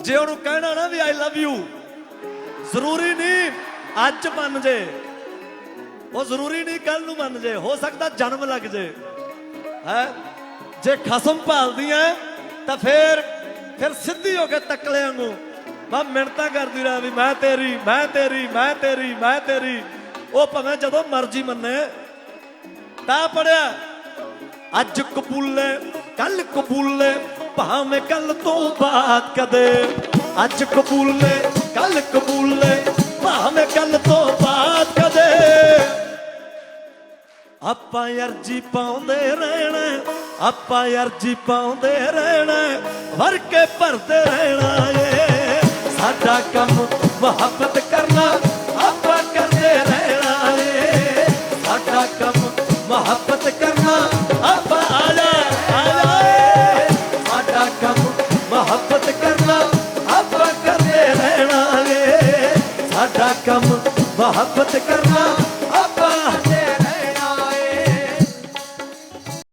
ਜੇ ਉਹਨੂੰ ਕਹਿਣਾ ਨਾ ਵੀ ਆਈ ਲਵ ਯੂ ਜ਼ਰੂਰੀ ਨਹੀਂ ਅੱਜ ਮੰਨ ਜੇ। ਉਹ ਜ਼ਰੂਰੀ ਨਹੀਂ ਕੱਲ ਨੂੰ ਮੰਨ ਜੇ, ਹੋ ਸਕਦਾ ਜਨਮ ਲੱਗ ਜੇ। ਹੈ? ਜੇ ਖਸਮ ਭਾਲਦੀ ਐ, ਤਾਂ ਫੇਰ ਫਿਰ ਸਿੱਧੀ ਹੋ ਕੇ ਤੱਕਲੇ ਵਾਂਗੂ ਮੈਂ ਮਿਹਨਤਾਂ ਕਰਦੀ ਰਹਾਂ ਵੀ ਮੈਂ ਤੇਰੀ ਮੈਂ ਤੇਰੀ ਮੈਂ ਤੇਰੀ ਮੈਂ ਤੇਰੀ। ਉਹ ਭਾਵੇਂ ਜਦੋਂ ਮਰਜ਼ੀ ਮੰਨੇ। ਤਾਂ ਪੜਿਆ, ਅੱਜ ਕਬੂਲੇ ਕੱਲ ਕਬੂਲੇ ਭਾਵੇਂ ਕੱਲ ਤੋਂ ਬਾਅਦ ਕਦੇ। ਅੱਜ ਕਬੂਲੇ ਕੱਲ ਕਬੂਲੇ ਭਾਵੇਂ ਕੱਲ ਤੋਂ ਬਾਅਦ ਕਦੇ। ਆਪਾਂ ਅਰਜੀ ਪਾਉਂਦੇ ਰਹਿਣਾ, ਆਪਾਂ ਅਰਜੀ ਪਾਉਂਦੇ ਰਹਿਣਾ ਵਰ ਕੇ ਭਰਦੇ ਰਹਿਣਾ ਏ। ਸਾਡਾ ਕੰਮ ਮੁਹੱਬਤ ਕਰਨਾ, ਆਪਾਂ ਕਰਦੇ ਰਹਿਣਾ ਏ। ਸਾਡਾ ਕੰਮ ਮੁਹੱਬਤ ਕਰਨਾ, ਆਪਾਂ ਮੁਹੱਬਤ ਕਰਨਾ ਆਪਾਂ ਕਰਦੇ ਰਹਿਣਾ ਏ ਸਾਡਾ ਕੰਮ ਮੁਹੱਬਤ ਕਰਨਾ